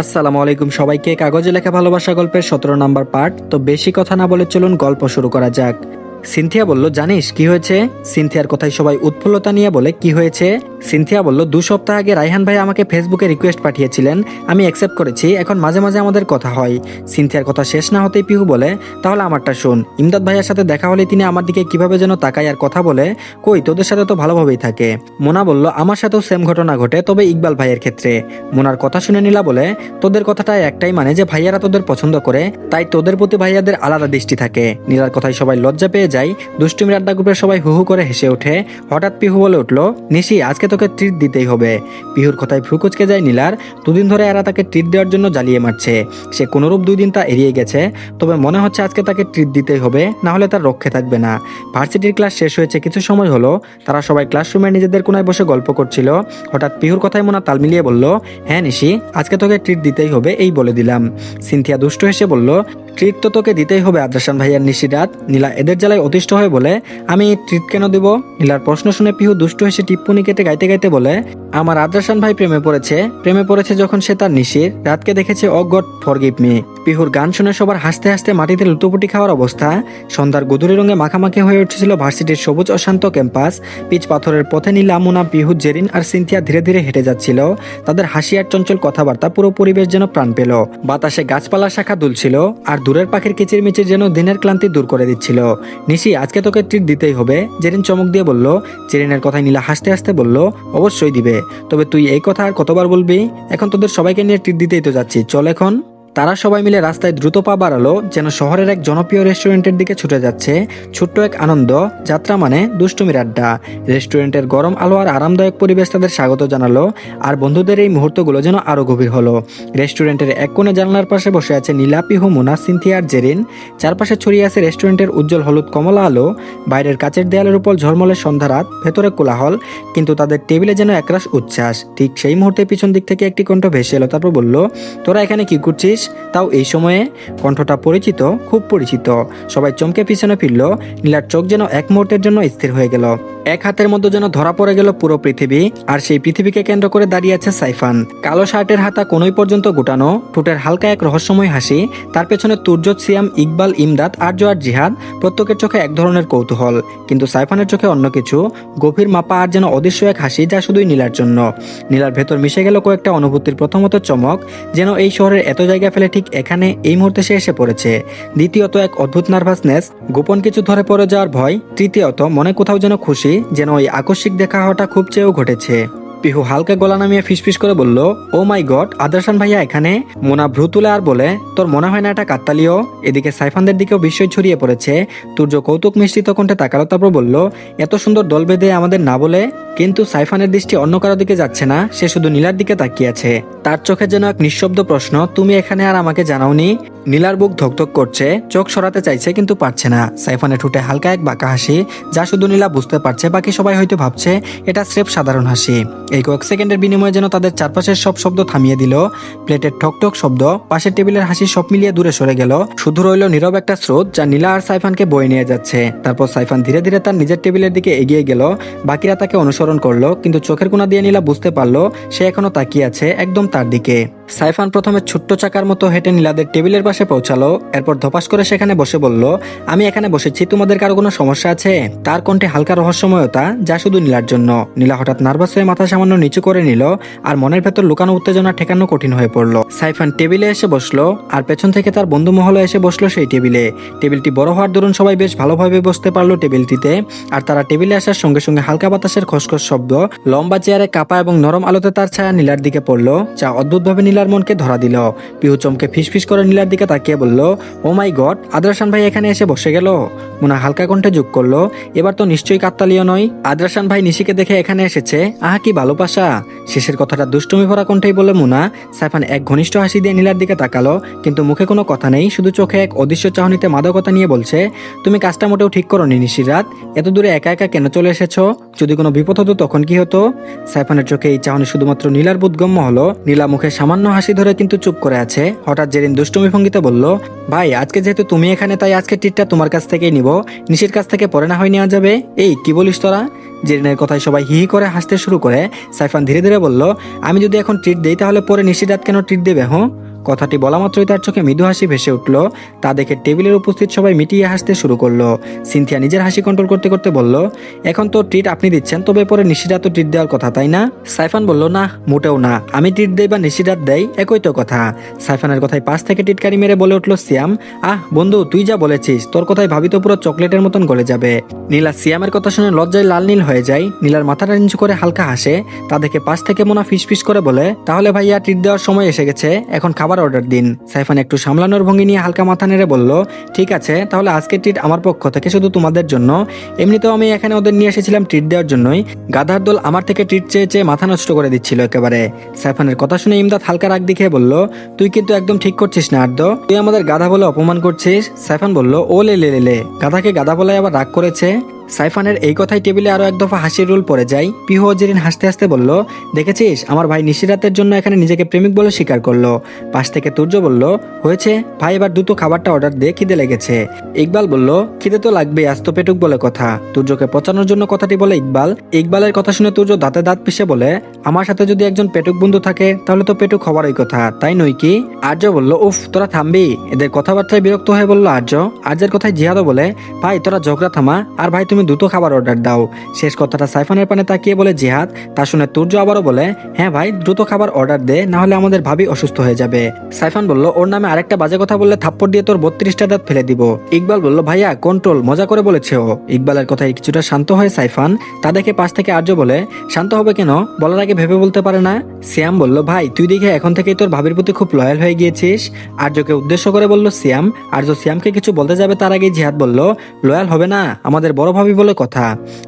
আসসালামু আলাইকুম সবাইকে। কাগজে লেখা ভালোবাসা গল্পের সতেরো নাম্বার পার্ট। তো বেশি কথা না বলে চলুন গল্প শুরু করা যাক। সিনথিয়া বলল, জানিস কি হয়েছে? সিনথিয়ার কথায় সবাই উৎফুল্লতা নিয়ে বলে, কি হয়েছে? সিনথিয়া বলল, দু সপ্তাহ আগে রাইহান ভাই আমাকে ফেসবুকে রিকোয়েস্ট পাঠিয়েছিলেন। আমি অ্যাকসেপ্ট করেছি, এখন মাঝে মাঝে আমাদের কথা হয়। সিনথিয়ার কথা শেষ না হতেই পিহু বলে, তাহলে আমারটা শুন। ইমদাদ ভাইয়ের সাথে দেখা হলে তিনি আমার দিকে কীভাবে যেন তাকায় আর কথা বলে, কই, তোদের সাথে তো ভালোভাবেই থাকে। মোনা বলল, আমার সাথেও সেম ঘটনা ঘটে, তবে ইকবাল ভাইয়ের ক্ষেত্রে। মোনার কথা শুনে নিলা বলে, তোদের কথাটা একটাই মানে যে ভাইয়ারা তোদের পছন্দ করে, তাই তোদের প্রতি ভাইয়াদের আলাদা দৃষ্টি থাকে। নীলার কথায় সবাই লজ্জা পেয়ে যায় দুষ্টুমির আড্ডা গ্রুপের সবাই হু হু করে হেসে ওঠে। হঠাৎ পিহু বলে উঠল, নিশি, আজকে তোকে ট্রিট দিতেই হবে। পিহুর কথায় ফ্রুকুচকে যায় নীলার। দুদিন ধরে এরা তাকে ট্রিট দেওয়ার জন্য জ্বালিয়ে মারছে। সে কোনোরূপ দুই দিন তা এড়িয়ে গেছে। তবে মনে হচ্ছে আজকে তাকে ট্রিট দিতেই হবে, না হলে তার রক্ষে থাকবে না। ভার্সিটির ক্লাস শেষ হয়েছে কিছু সময় হলো, তারা সবাই ক্লাসরুমে নিজেদের কোনায় বসে গল্প করছিল। হঠাৎ পিহুর কথায় মোনা তাল মিলিয়ে বলল হ্যাঁ নিশি, আজকে তোকে ট্রিট দিতেই হবে, এই বলে দিলাম। সিনথিয়া দুষ্ট হেসে বলল ট্রিট তো তোকে দিতেই হবে, আদ্রাসান ভাইয়ার নিশিরাত নীলা এদের জ্বালায় অতিষ্ঠ হয়ে বলে, আমি ট্রিট কেন দেব? নীলার প্রশ্ন শুনে পিহু দুষ্ট হেসে টিপ্পনি কেটে গাইতে গাইতে বলে, আমার আদ্রাসান ভাই প্রেমে পড়েছে। প্রেমে পড়েছে যখন সে তার নিশির, রাতকে দেখেছে অগট গড ফরগিভ মি পিহুর গান শুনে সবার হাসতে হাসতে মাটিতে লুটোপুটি খাওয়ার অবস্থা। সন্ধ্যার গুদুরি রঙে মাখামাখি হয়ে উঠেছিল ভার্সিটির সবুজ অশান্ত ক্যাম্পাস। পিচ পাথরের পথে নীলা, মুনা, পিহু, জেরিন আর সিনথিয়া ধীরে ধীরে হেঁটে যাচ্ছিল। তাদের হাসি আর চঞ্চল কথাবার্তা পুরো পরিবেশ যেন প্রাণ পেল। বাতাসে গাছপালার শাখা দুলছিল আর দূরের পাখির কিচির মিচির যেন দিনের ক্লান্তি দূর করে দিচ্ছিল। নিশি, আজকে তোকে ট্রিট দিতেই হবে। জেরিন চমক দিয়ে বলল, জেরিনের কথায় নীলা হাসতে হাসতে বলল, অবশ্যই দিবে। তবে তুই এই কথা আর কতবার বলবি? এখন তোদের সবাইকে নিয়ে ট্রিট দিতেই তো যাচ্ছি। চল এখন। তারা সবাই মিলে রাস্তায় দ্রুত পা বাড়ালো, যেন শহরের এক জনপ্রিয় রেস্টুরেন্টের দিকে ছুটে যাচ্ছে। ছোট্ট এক আনন্দ, যাত্রা মানে দুষ্টুমির আড্ডা। রেস্টুরেন্টের গরম আলো আর আরামদায়ক পরিবেশ তাদের স্বাগত জানালো, আর বন্ধুদের এই মুহূর্তগুলো যেন আরও গভীর হলো। রেস্টুরেন্টের এক কোণে জানলার পাশে বসে আছে নীলাপি, হুমুনা, সিনথিয়া আর জেরিন। চারপাশে ছড়িয়ে আছে রেস্টুরেন্টের উজ্জ্বল হলুদ কমলা আলো। বাইরের কাচের দেয়ালের উপর ঝলমলে সন্ধ্যা রাত, ভেতরে কোলাহল, কিন্তু তাদের টেবিলে যেন একরাশ উচ্ছ্বাস। ঠিক সেই মুহূর্তে পিছন দিক থেকে একটি কণ্ঠ ভেসে এলো, তারপর বলল, তোরা এখানে কি করছিস? তাও এই সময়ে কণ্ঠটা পরিচিত, খুব পরিচিত। সবাই চমকে পিছনে ফিরল। নীলার চোখ যেন এক মুহূর্তের জন্য স্থির হয়ে গেল। এক হাতের মধ্যে যেন ধরা পড়ে গেল পুরো পৃথিবী, আর সেই পৃথিবীকে কেন্দ্র করে দাঁড়িয়ে আছে সাইফান। কালো শার্টের হাতা কোনোই পর্যন্ত গোটানো, ঠোঁটের হালকা এক রহস্যময় হাসি, তার পেছনে তুর্যত সিয়াম, ইকবাল, ইমদাদ আর্য আর জিহাদ, প্রত্যেকের চোখে এক ধরনের কৌতূহল। কিন্তু সাইফানের চোখে অন্য কিছু, গভীর মাপা আর যেন অদৃশ্য এক হাসি যা শুধুই নীলার জন্য। নীলার ভেতর মিশে গেল কয়েকটা অনুভূতির প্রথমত চমক, যেন এই শহরের এত জায়গা ফেলে ঠিক এখানে, এই মুহূর্তে সে এসে পড়েছে। দ্বিতীয়ত এক অদ্ভুত নার্ভাসনেস, গোপন কিছু ধরে পড়ে যাওয়ার ভয়, তৃতীয়ত মনে কোথাও যেন খুশি যেন ওই আকস্মিক দেখা হওয়াটা খুব চেয়েও ঘটেছে। পিহু হালকা গলা নামিয়ে ফিসফিস করে বলল, ও মাই গড, আদর্শান ভাইয়া এখানে? মোনা ভ্রু তুলে আর বলে, তোর মনে হয় না এটা কাত্তালিও এদিকে সাইফানদের দিকেও বিস্ময় ছড়িয়ে পড়েছে। তুর্য কৌতুক মিশ্রিত কণ্ঠে তাকালো, তারপর বলল, এত সুন্দর দল বেঁধে আমাদের না বলে, কিন্তু সাইফানের দৃষ্টি অন্য কারও দিকে যাচ্ছে না, সে শুধু নীলার দিকে তাকিয়ে আছে। তার চোখে যেন এক নিঃশব্দ প্রশ্ন, তুমি এখানে আর আমাকে জানাওনি? নীলার বুক ধকধক করছে, চোখ সরাতে চাইছে কিন্তু পারছে না। সাইফানের ঠুটে হালকা এক বাঁকা হাসি, যা শুধু নীলা বুঝতে পারছে, বাকি সবাই হয়তো ভাবছে, এটা স্রেফ সাধারণ হাসি। এই কয়েক সেকেন্ডের বিনিময়ে যেন তাদের চারপাশের সব শব্দ থামিয়ে দিল। প্লেটের ঠক ঠক শব্দ, পাশের টেবিলের হাসি সব মিলিয়ে দূরে সরে গেল। শুধু রইল নীরব একটা স্রোত যা নীলা আর সাইফানকে বয়ে নিয়ে যাচ্ছে। তারপর সাইফান ধীরে ধীরে তার নিজের টেবিলের দিকে এগিয়ে গেল। বাকিরা তাকে অনুসরণ করল, কিন্তু চোখের কোনা দিয়ে নীলা বুঝতে পারল, সে এখনও তাকিয়ে আছে একদম তার দিকে। সাইফান প্রথমে ছোট্ট চাকার মতো হেঁটে নীলাদের টেবিলের পাশে পৌঁছালো, এরপর ধপাস করে সেখানে বসে বলল, আমি এখানে বসেছি, তোমাদের কারও কোনো সমস্যা আছে? তার কণ্ঠে হালকা রহস্যময়তা, যা শুধু নীলার জন্য। নীলা হঠাৎ নার্ভাস হয়ে মাথা সামান্য নিচু করে নিল আর মনের ভেতর লুকানো উত্তেজনা ঠেকানো কঠিন হয়ে পড়ল। সাইফান টেবিলে এসে বসল আর পেছন থেকে তার বন্ধু মহল এসে বসল সেই টেবিলে। টেবিলটি বড় হওয়ার দরুন সবাই বেশ ভালোভাবে বসতে পারল টেবিলটিতে আর তারা টেবিলে আসার সঙ্গে সঙ্গে হালকা বাতাসের খসখস শব্দ, লম্বা চেয়ারে কাপা এবং নরম আলোতে তার ছায়া নীলার দিকে পড়ল, যা অদ্ভুতভাবে নীলার মনকে ধরা দিল। পিহু চমকে ফিসফিস করে নীলার দিকে তাকিয়ে বলল, ও মাই গড, আদ্রাসান ভাই এখানে এসে বসে গেল? মুনা হালকা কণ্ঠে যোগ করল, এবার তো নিশ্চয়ই কাত্তালীয় নয় আদ্রাসান ভাই নিশিকে দেখে এখানে এসেছে। আহা, কি ভালোবাসা শেষের কথাটা দুষ্টুমি ভরা কণ্ঠেই বলে মুনা। সাইফান এক ঘনিষ্ঠ হাসি দিয়ে নীলার দিকে তাকালো, কিন্তু মুখে কোনো কথা নেই, শুধু চোখে এক অদৃশ্য চাহনিতে মাদকতা নিয়ে বলছে, তুমি কাজটা মোটেও ঠিক করো নি নিশির রাত। এত দূরে একা একা কেন চলে এসেছ? যদি কোনো বিপদ হতো তখন কি হতো? সাইফানের চোখে এই চাহনি শুধুমাত্র নীলার বোধগম্য হলো। নীলা মুখে সামান্য হাসি ধরে কিন্তু চুপ করে আছে। হঠাৎ জেরিন দুষ্টুমি ভঙ্গিতে বলল, ভাই, আজকে যেহেতু তুমি এখানে, তাই আজকে টিটটা তোমার কাছ থেকেই নিব। নিশির কাছ থেকে পরে না হয় নেওয়া যাবে। এই, কি বলিস তোরা? জেরিনের কথায় সবাই হি করে হাসতে শুরু করে, সাইফান ধীরে ধীরে বলল, আমি যদি এখন ট্রিট দিই, তাহলে পরে নিশির রাত কেন ট্রিট দেবে হ্যাঁ? কথাটি বলা মাত্রই তার চোখে মৃদু হাসি ভেসে উঠল। তা দেখে টেবিলের উপস্থিত সবাই মিটিয়ে হাসতে শুরু করল। সিনথিয়া নিজের হাসি কন্ট্রোল করতে করতে বলল, এখন তো ট্রিট আপনি দিচ্ছেন, তবে পরে নিশিরাত তো ট্রিট দেওয়ার কথা, তাই না? সাইফান বলল, না, মোটেও না। আমি ট্রিট দেই বা নিশিরাত দেয় একই তো কথা। সাইফানের কথায় পাশ থেকে টিটকারি মেরে বলে উঠল, সিয়াম, আহ, বন্ধু, তুই যা বলেছিস, তোর কথায় ভাবি তো পুরো চকলেটের মতন গলে যাবে। নীলা সিয়ামের কথা শুনে লজ্জায় লাল নীল হয়ে যায়। নীলার মাথাটা নিচু করে হালকা হাসে। তা দেখে পাশ থেকে মোনা ফিস ফিস করে বলে, তাহলে ভাইয়া, ট্রিট দেওয়ার সময় এসে গেছে, এখন খাবার অর্ডার দিন। সাইফান একটু সামলানোর ভঙ্গি নিয়ে হালকা মাথা নেড়ে বলল, ঠিক আছে, তাহলে আজকের ট্রিট আমার পক্ষ থেকে শুধু তোমাদের জন্য। এমনিতেও আমি এখানে ওদের নিয়ে এসেছিলাম ট্রিট দেওয়ার জন্যই। গাধার দল আমার থেকে ট্রিট চেয়ে চেয়ে মাথা নষ্ট করে দিচ্ছিল একেবারে। সাইফানের কথা শুনে ইমদাদ হালকা রাগ দেখিয়ে বলল, তুই কিন্তু একদম ঠিক করছিস না আর্দ। তুই আমাদের গাধা বলে অপমান করছিস? সাইফান বলল, ও লে লে লে গাধাকে গাধা বলে আবার রাগ করেছে। সাইফানের এই কথাই টেবিলে আরও এক দফা হাসির রোল পড়ে যায়। পিহু ও জেরিন হাসতে হাসতে বলল, দেখেছিস? আমার ভাই নিশিরাতের জন্য এখানে নিজেকে প্রেমিক বলে স্বীকার করল। পাশ থেকে তুর্য বলল, হয়েছে। ভাই, এবার দ্রুত খাবারটা অর্ডার দিয়ে খিদে লেগেছে। ইকবাল বলল, খিদে তো লাগবে আজ তো পেটুক বলে কথা। তুর্যকে পচানোর জন্য কথাটি বলে ইকবাল। ইকবালের কথা শুনে তুর্য দাঁতে দাঁত পিষে বলে, আমার সাথে যদি একজন পেটুক বন্ধু থাকে, তাহলে তো পেটুক হবারই কথা, তাই নই কি? আর্য বলল, উফ, তোরা থামবি। এদের কথাবার্তায় বিরক্ত হয়ে বলল আর্য। আর্যের কথায় জিহাদও বলে, ভাই, তোরা ঝগড়া থামা, আর ভাই তুমি দ্রুত খাবার অর্ডার দাও। শেষ কথাটা সাইফানের পানে তাকিয়ে বলে, জিহাদ, তা শুনে তুর্য আবারও বলে হ্যাঁ ভাই, দ্রুত খাবার অর্ডার দে না হলে আমাদের ভাবি অসুস্থ হয়ে যাবে। সাইফান বলল, ওর নামে আরেকটা বাজে কথা বললে থাপ্পড় দিয়ে তোর বত্রিশটা দাঁত ফেলে দিব। ইকবাল বলল, ভাইয়া কন্ট্রোল মজা করে বলেছে ও। ইকবালের কথায় কিছুটা শান্ত হয় সাইফান। তা দেখে পাশ থেকে আর্য বলে, শান্ত হবে কেন? বলার আগে ভেবে বলতে পারে না? সিয়াম বলল, ভাই, তুই দেখে এখন থেকেই তোর ভাবির প্রতি খুব লয়াল হয়ে গিয়েছিস। আর্যকে উদ্দেশ্য করে বলল সিয়াম আর্য সিয়ামকে কিছু বলতে যাবে তার আগে জিহাদ বলল লয়াল হবে না, আমাদের বড় ভাবি বলে কথা।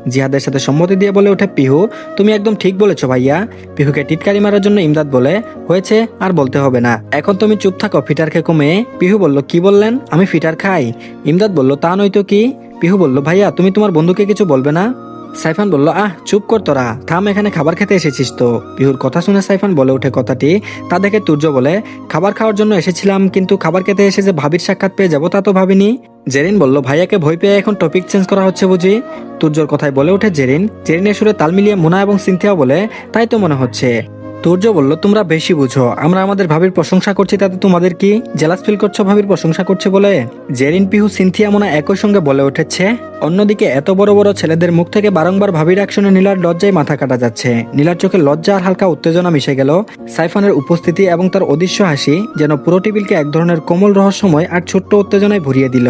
জিহাদের সাথে সম্মতি দিয়ে বলে ওঠে পিহু, তুমি একদম ঠিক বলেছ ভাইয়া। পিহুকে টিটকারি মারার জন্য ইমদাদ বলে হয়েছে, আর বলতে হবে না। এখন তুমি চুপ থাকো, ফিটার খেকো মেয়ে। পিহু বলল, কি বললেন? আমি ফিটার খাই। ইমদাদ বলল, তা নয়তো কি? পিহু বলল, ভাইয়া, তুমি তোমার বন্ধুকে কিছু বলবে না? সাইফান বলল, আহ, চুপ কর তোরা। থাম, এখানে খাবার খেতে এসেছিস তো। পিহুর কথা শুনে সাইফান বলে ওঠে কথাটি। তা দেখে তুর্য বলে, খাবার খাওয়ার জন্য এসেছিলাম, কিন্তু খাবার খেতে এসে যে ভাবির সাক্ষাৎ পেয়ে যাব তা তো ভাবিনি। জেরিন বলল, ভাইয়াকে ভয় পেয়ে এখন টপিক চেঞ্জ করা হচ্ছে বুঝি? তুর্যর কথায় বলে ওঠে জেরিন। জেরিনের সুরে তাল মিলিয়ে মোনা এবং সিনথিয়াও বলে, তাই তো মনে হচ্ছে। তুর্য বলল, তোমরা বেশি বুঝো। আমরা আমাদের ভাবির প্রশংসা করছি, তাতে তোমাদের কি জেলাস ফিল করছ ভাবির প্রশংসা করছে বলে? জেরিন, পিহু, সিনথিয়া, মোনা একই সঙ্গে বলে উঠেছে অন্যদিকে এত বড় বড় ছেলেদের মুখ থেকে বারংবার ভাবির অ্যাকশনে নীলার লজ্জায় মাথা কাটা যাচ্ছে। নীলার চোখে লজ্জা আর হালকা উত্তেজনা মিশে গেল। সাইফানের উপস্থিতি এবং তার অদৃশ্য হাসি যেন পুরো টেবিলকে এক ধরনের কোমল রহস্যময় আর ছোট্ট উত্তেজনায় ভরিয়ে দিল।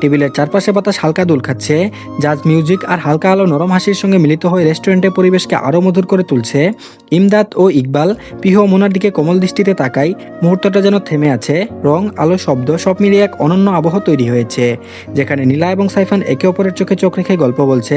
টেবিলের চারপাশে বাতাস হালকা দুল খাচ্ছে। জাজ মিউজিক আর হালকা আলো নরম হাসির সঙ্গে মিলিত হয়ে রেস্টুরেন্টের পরিবেশকে আরও মধুর করে তুলছে। ইমদাদ ও ইকবাল, পিহ মোনার দিকে কোমল দৃষ্টিতে তাকাই মুহূর্তটা যেন থেমে আছে। রং, আলো, শব্দ সব মিলিয়ে এক অনন্য আবহ তৈরি হয়েছে। যেখানে নীলা এবং সাইফান একে অপরের চোখে চোখ রেখে গল্প বলছে,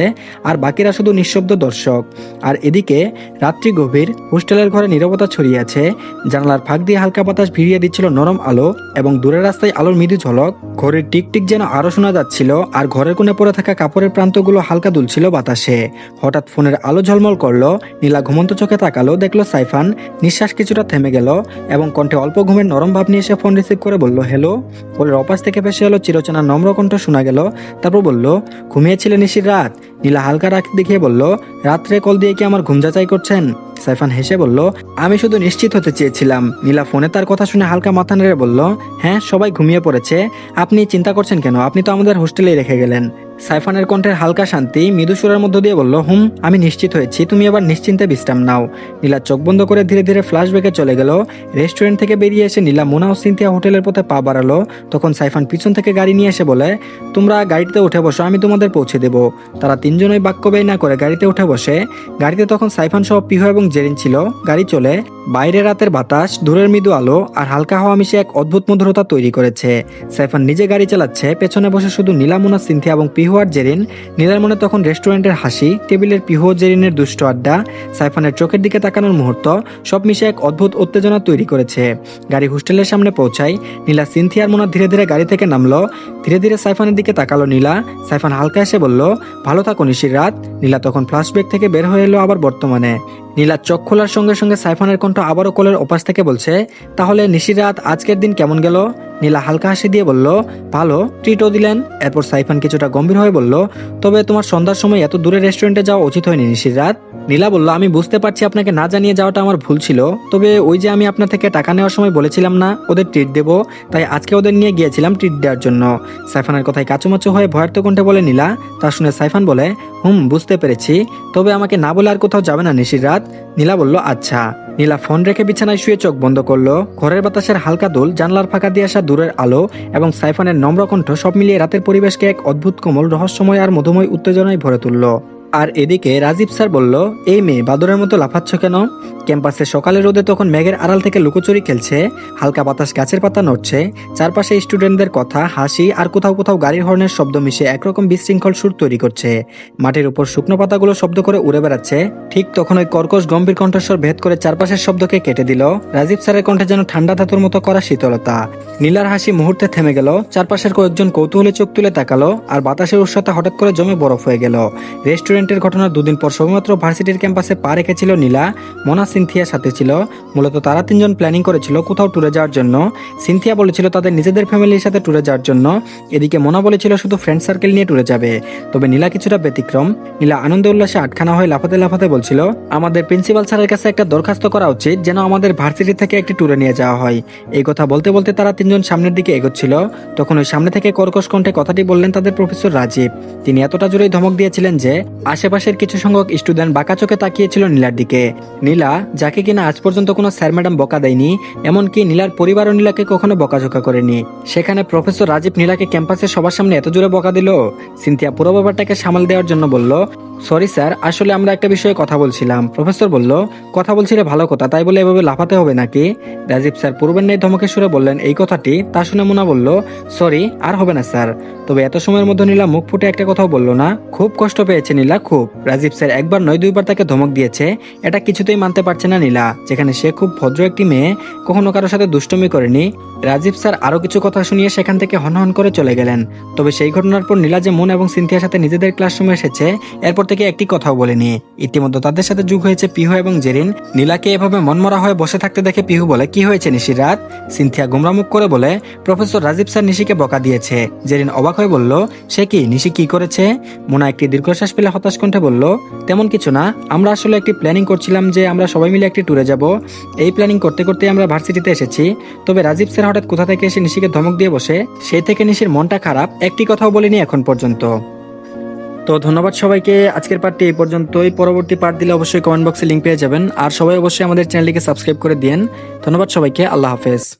আর বাকিরা শুধু নিঃশব্দ দর্শক। আর এদিকে রাত্রি গভীর, হোস্টেলের ঘরে নীরবতা ছড়িয়ে আছে। জানালার ফাঁক দিয়ে হালকা বাতাস ভিড়িয়ে দিচ্ছিল নরম আলো এবং দূরের রাস্তায় আলোর মৃদু ঝলক। ঘরের টিকটিক যেন আরও শোনা যাচ্ছিল, আর ঘরের কোণে পড়ে থাকা কাপড়ের প্রান্তগুলো হালকা দুলছিল বাতাসে। হঠাৎ ফোনের আলো ঝলমল করল, নীলা ঘুমন্ত চোখে তাকালো, দেখল সাইফান, নিঃশ্বাস কিছুটা থেমে গেল এবং কণ্ঠে অল্প ঘুমের নরম ভাব নিয়ে এসে ফোন রিসিভ করে বলল, হ্যালো? ওর অপাস থেকে ভেসে এলো চিরচেনা নম্র কণ্ঠ শোনা গেল, তারপর বলল ঘুমিয়েছিলে নিশির রাত? নীলা হালকা রাখ দেখিয়ে বলল, রাত্রে কল দিয়ে কি আমার ঘুম যাচাই করছেন? সাইফান হেসে বলল, আমি শুধু নিশ্চিত হতে চেয়েছিলাম। নীলা ফোনে তার কথা শুনে হালকা মাথা নেড়ে বলল হ্যাঁ সবাই ঘুমিয়ে পড়েছে। আপনি চিন্তা করছেন কেন? আপনি তো আমাদের হোস্টেলেই রেখে গেলেন। সাইফানের কণ্ঠের হালকা শান্তি মৃদু সুরের মধ্য দিয়ে বলল, হুম, আমি নিশ্চিত হয়েছি। তুমি এবার নিশ্চিন্তে বিশ্রাম নাও। নীলা চোখ বন্ধ করে ধীরে ধীরে ফ্ল্যাশব্যাকে চলে গেল। রেস্টুরেন্ট থেকে বেরিয়ে এসে নীলা মোনা ও সিনথিয়া হোটেলের পথে পা বাড়ালো। তখন সাইফান পিছন থেকে গাড়ি নিয়ে এসে বলে, তোমরা গাড়িতে উঠে বসো, আমি তোমাদের পৌঁছে দেব। তারা তিনজনই বাক্য ব্যয় না করে গাড়িতে উঠে বসে। গাড়িতে তখন সাইফান সহ পিহু এবং জেরিন ছিল। গাড়ি চলে বাইরে রাতের বাতাস, দূরের মৃদু আলো আর হালকা হাওয়া মিশে এক অদ্ভুত মধুরতা তৈরি করেছে। সাইফান নিজে গাড়ি চালাচ্ছে, পেছনে বসে শুধু নীলামুনা সিনথিয়া এবং পিহু আর জেরিন। নীলার মনে তখন রেস্টুরেন্টের হাসি, টেবিলের পিহু জেরিনের দুষ্ট আড্ডা, সাইফানের চোখের দিকে তাকানোর মুহূর্ত, সব মিশে এক অদ্ভুত উত্তেজনা তৈরি করেছে। গাড়ি হোস্টেলের সামনে পৌঁছায়, নীলা সিনথিয়ার মোনা ধীরে ধীরে গাড়ি থেকে নামলো। ধীরে ধীরে সাইফানের দিকে তাকালো নীলা। সাইফান হালকা এসে বলল, ভালো থাকো নিশির রাত। নীলা তখন ফ্ল্যাশব্যাক থেকে বের হয়ে এলো আবার বর্তমানে। নীলা চোখ খোলার সঙ্গে সঙ্গে সাইফানের কণ্ঠ আবারও কোলের ওপাশ থেকে বলছে, তাহলে নিশিরাত আজকের দিন কেমন গেল? নীলা হালকা হাসি দিয়ে বলল ভালো ট্রিটও দিলেন। এরপর সাইফান কিছুটা গম্ভীর হয়ে বলল, তবে তোমার সন্ধ্যার সময় এত দূরে রেস্টুরেন্টে যাওয়া উচিত হয়নি নিশিরাত নীলা বলল, আমি বুঝতে পারছি আপনাকে না জানিয়ে যাওয়াটা আমার ভুল ছিল। তবে ওই যে আমি আপনার থেকে টাকা নেওয়ার সময় বলেছিলাম না, ওদের ট্রিট দেবো। তাই আজকে ওদের নিয়ে গিয়েছিলাম ট্রিট দেওয়ার জন্য। সাইফানের কথায় কাচুমাচু হয়ে ভয়ার্থ কণ্ঠে বলে নীলা। তা শুনে সাইফান বলে, হুম, বুঝতে পেরেছি। তবে আমাকে না বলে আর কোথাও যাবে না নিশির রাত। নীলা বলল আচ্ছা। নীলা ফোন রেখে বিছানায় শুয়ে চোখ বন্ধ করল। ঘরের বাতাসের হালকা দোল, জানলার ফাঁকা দিয়ে আসা দূরের আলো এবং সাইফানের নম্র কণ্ঠ সব মিলিয়ে রাতের পরিবেশকে এক অদ্ভুত কোমল, রহস্যময় আর মধুময় উত্তেজনায় ভরে তুলল। আর এদিকে রাজীব স্যার বলল, এই মেয়ে বাদরের মতো লাফাচ্ছ কেন? ক্যাম্পাসে সকালে রোদে তখন মেঘের আড়াল থেকে লুকোচুরি খেলছে, হালকা বাতাস গাছের পাতা নড়ছে, চারপাশে স্টুডেন্টদের কথা, হাসি আর কোথাও কোথাও গাড়ির হর্নের শব্দ মিশে একরকম বিশৃঙ্খল সুর তৈরি করছে। মাটির উপর শুকনো পাতাগুলো শব্দ করে উড়ে বেড়াচ্ছে, ঠিক তখন ওই কর্কশ গম্ভীর কণ্ঠস্বর ভেদ করে চারপাশের শব্দকে কেটে দিল। রাজীব স্যারের কণ্ঠে যেন ঠান্ডা ধাতুর মতো করা শীতলতা। নীলার হাসি মুহূর্তে থেমে গেল, চারপাশের কয়েকজন কৌতূহলী চোখ তুলে তাকালো আর বাতাসের উষ্ণতা হঠাৎ করে জমে বরফ হয়ে গেল। রেস্টুরেন্টের ঘটনার দুদিন পর সবেমাত্র ভার্সিটির ক্যাম্পাসে পা রেখেছিল নীলা, মনা সিনথিয়ার সাথে ছিল। মূলত তারা তিনজন প্ল্যানিং করেছিল কোথাও ট্যুরে যাওয়ার জন্য। সিনথিয়া বলেছিল তাদের নিজেদের ফ্যামিলির সাথে ট্যুরে যাওয়ার জন্য। এদিকে মোনা বলেছিল শুধু ফ্রেন্ড সার্কেল নিয়ে ট্যুরে যাবে। তবে নীলা কিছুটা ব্যতিক্রম। নীলা আনন্দ উল্লাসে আটখানা হয়ে লাফাতে লাফাতে বলছিল, আমাদের প্রিন্সিপাল স্যারের কাছে একটা দরখাস্ত করা উচিত যেন আমাদের ভার্সিটি থেকে একটি ট্যুরে নিয়ে যাওয়া হয়। এই কথা বলতে বলতে তারা তিনজন সামনের দিকে এগোচ্ছিল। তখন ওই সামনে থেকে কর্কশ কণ্ঠে কথাটি বললেন তাদের প্রফেসর রাজীব। তিনি এতটা জোরেই ধমক দিয়েছিলেন যে, আশেপাশের কিছু সংখ্যক স্টুডেন্ট বাঁকা চোখে তাকিয়েছিল নীলার দিকে। নীলা যাকে কিনা আজ পর্যন্ত কোনো স্যার ম্যাডাম বকা দেয়নি, এমনকি নীলার পরিবারও নীলাকে কখনো বকাঝোকা করেনি। সেখানে প্রফেসর রাজীব নীলাকে ক্যাম্পাসে সবার সামনে এত জোরে বকা দিল? সিনথিয়া পুরো ব্যাপারটাকে সামাল দেওয়ার জন্য বলল, সরি স্যার, আসলে আমরা একটা বিষয়ে কথা বলছিলাম। প্রফেসর বলল, কথা বলছিলে ভালো কথা, তাই বলে এভাবে লাফাতে হবে নাকি? রাজীব স্যার পূর্বের নেই ধমকে সুরে বললেন, এই কথাটি? তা শুনে মোনা বলল, সরি, আর হবে না স্যার। তবে এত সময়ের মধ্যে নীলা মুখ ফুটে একটা কথাও বলল না। খুব কষ্ট পেয়েছে নীলা, খুব। রাজীব স্যার একবার নয়, দুইবার তাকে ধমক দিয়েছে। এটা কিছুতেই মানতে পারছে না নীলা, যেখানে সে খুব ভদ্র একটি মেয়ে, কখনো কারোর সাথে দুষ্টমি করেনি। রাজীব স্যার আরও কিছু কথা শুনিয়ে সেখান থেকে হনহন করে চলে গেলেন। তবে সেই ঘটনার পর নীলা যে মন এবং সিনথিয়ার সাথে নিজেদের ক্লাসরুমে এসেছে, এরপর থেকে একটি কথাও বলেনি। ইতিমধ্যে তাদের সাথে যুগ হয়েছে পিহু এবং জেরিন। নীলাকে এভাবে মনমরা হয়ে বসে থাকতে দেখে পিহু বলে, কি হয়েছে নিশির রাত সিনথিয়া গুমরামুখ করে বলে, প্রফেসর রাজীব স্যার নিশিকে বকা দিয়েছে। জেরিন অবাক হয়ে বলল, সে কি? নিশি কি করেছে? মোনা একটি দীর্ঘশ্বাস পেলে হতাশ কণ্ঠে বলল, তেমন কিছু না। আমরা আসলে একটি প্ল্যানিং করছিলাম যে আমরা সবাই মিলে একটি ট্যুরে যাব। এই প্ল্যানিং করতে করতে আমরা ভার্সিটিতে এসেছি। তবে রাজীব স্যার হঠাৎ কোথা থেকে এসে নিশিকে ধমক দিয়ে বসে সেই থেকে নিশির মনটা খারাপ। একটি কথাও বলিনি এখন পর্যন্ত। তো ধন্যবাদ সবাইকে। আজকের পার্টটি এই পর্যন্তই। পরবর্তী পার্ট দিলে অবশ্যই কমেন্ট বক্সে লিঙ্ক পেয়ে যাবেন। আর সবাই অবশ্যই আমাদের চ্যানেলটিকে সাবস্ক্রাইব করে দিন ধন্যবাদ সবাইকে। আল্লাহ হাফেজ।